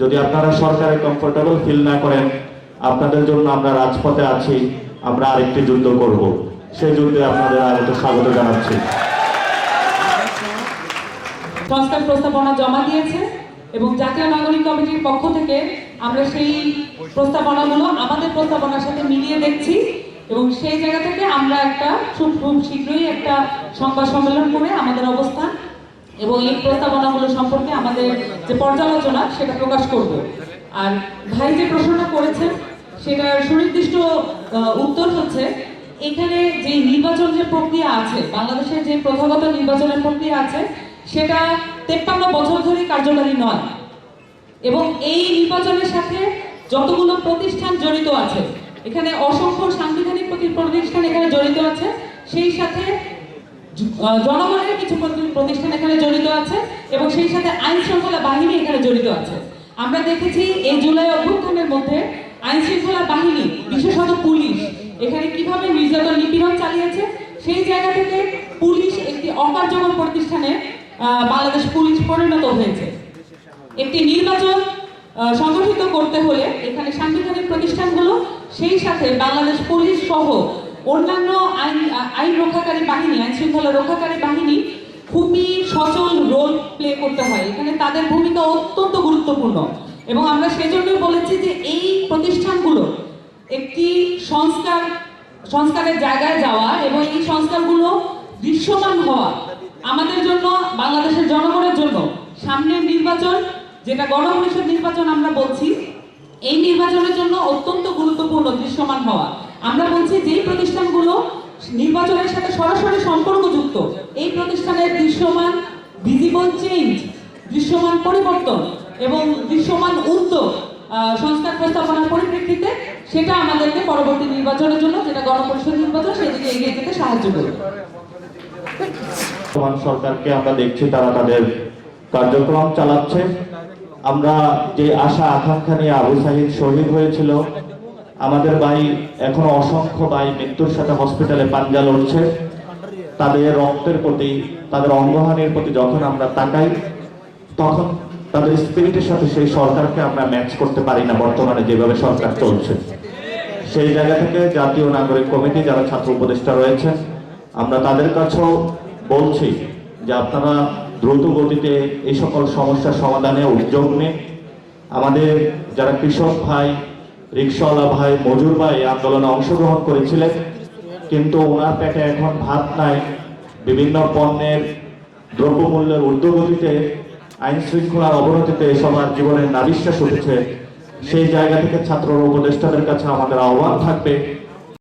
যদি আপনারা সরকারে কমফোর্টেবল ফিল না করেন, আপনাদের জন্য আমরা রাজপথে আছি, আমরা আরেকটি যুদ্ধ করব। সেই যুদ্ধে আপনাদের আগত স্বাগত জানাচ্ছি। সংস্কার প্রস্তাবনা জমা দিয়েছে এবং জাতীয় নাগরিক কমিটির পক্ষ থেকে আমরা সেই প্রস্তাবনাগুলো, আমাদের প্রস্তাবনার সাথে মিলিয়ে দেখছি এবং সেই জায়গা থেকে আমরা একটা খুব শীঘ্রই একটা সংবাদ সম্মেলন করে আমাদের অবস্থান এবং এই প্রস্তাবনাগুলো সম্পর্কে আমাদের যে পর্যালোচনা, সেটা প্রকাশ করব। আর ভাই যে প্রশ্নটা করেছেন, সেটার সুনির্দিষ্ট উত্তর হচ্ছে, এখানে যে নির্বাচন যে প্রক্রিয়া আছে, বাংলাদেশের যে প্রথাগত নির্বাচনের প্রক্রিয়া আছে, সেটা তেপ্পান্ন বছর ধরে কার্যকারী নয়। এবং এই নির্বাচনের সাথে যতগুলো প্রতিষ্ঠান জড়িত আছে, এখানে অসংখ্য সাংবিধানিক প্রতি- প্রতিষ্ঠান এখানে জড়িত আছে, সেই সাথে জনগণের কিছু প্রতিষ্ঠান এখানে জড়িত আছে এবং সেই সাথে আইন শৃঙ্খলা বাহিনী এখানে জড়িত আছে। আমরা দেখেছি এই জুলাই অভ্যুত্থানের মধ্যে আইন শৃঙ্খলা বাহিনী, বিশেষত পুলিশ, এখানে কীভাবে নির্যাতন নিপীড়ন চালিয়েছে, সেই জায়গা থেকে পুলিশ একটি অকার্যকর প্রতিষ্ঠানে বাংলাদেশ পুলিশ পরিণত হয়েছে। একটি নির্বাচন সংগঠিত করতে হলে এখানে সাংবিধানিক প্রতিষ্ঠানগুলো, সেই সাথে বাংলাদেশ পুলিশ সহ অন্যান্য আইন আইন রক্ষাকারী বাহিনী, আইন শৃঙ্খলা রক্ষাকারী বাহিনী খুবই সচল রোল প্লে করতে হয়। এখানে তাদের ভূমিকা অত্যন্ত গুরুত্বপূর্ণ। এবং আমরা সেজন্যই বলেছি যে এই প্রতিষ্ঠানগুলো একটি সংস্কার, সংস্কারের জায়গায় যাওয়া এবং এই সংস্কারগুলো দৃশ্যমান হওয়া আমাদের জন্য, বাংলাদেশের জনগণের জন্য সামনের নির্বাচন, যেটা গণপরিষদ নির্বাচন আমরা বলছি, এই নির্বাচনের জন্য অত্যন্ত গুরুত্বপূর্ণ, দৃশ্যমান হওয়া। আমরা বলছি যেই প্রতিষ্ঠানগুলো নির্বাচনের সাথে সরাসরি সম্পর্কযুক্ত, এই প্রতিষ্ঠানের দৃশ্যমান ভিজিবল চেঞ্জ দৃশ্যমান পরিবর্তন এবং দৃশ্যমান উদ্যোগ সংস্কার প্রস্তাবনার পরিপ্রেক্ষিতে সেটা আমাদেরকে পরবর্তী নির্বাচনের জন্য, যেটা গণপরিষদ নির্বাচন, সেদিকে এগিয়ে যেতে সাহায্য করবে। সরকারকে আমরা দেখছি, তারা তাদের কার্যক্রম চালাচ্ছে। আমরা যে আশা, আকাঙ্ক্ষা নিয়ে আবু সাহিদ শহীদ হয়েছিল আমাদের ভাই এখনও অসংখ্য ভাই মৃত্যুর সাথে হসপিটালে পাঞ্জা লড়ছে। তাদের রক্তের প্রতি, তাদের অঙ্গহানির প্রতি যখন আমরা তাকাই, তখন তাদের স্পিরিটের সাথে সেই সরকারকে আমরা ম্যাচ করতে পারি না বর্তমানে যেভাবে সরকার চলছে। সেই জায়গা থেকে জাতীয় নাগরিক কমিটি যারা ছাত্র উপদেষ্টা রয়েছেন, আমরা তাদের কাছেও বলছি যে আপনারা দ্রুত গতিতে এই সকল সমস্যার সমাধানে উদ্যোগ নিন। আমাদের যারা কৃষক ভাই রিক্সাওয়ালা ভাই মজুর ভাই আন্দোলনে অংশগ্রহণ করেছিলেন। কিন্তু ওনার পেটে এখন ভাত নাই। বিভিন্ন পণ্যের দ্রব্যমূল্যের ঊর্ধ্বগতিতে আইন শৃঙ্খলার অবনতিতে সবার জীবনের নাবিশ্বাস উঠেছে। সেই জায়গা থেকে ছাত্র উপদেষ্টাদের কাছে আমাদের আহ্বান থাকবে।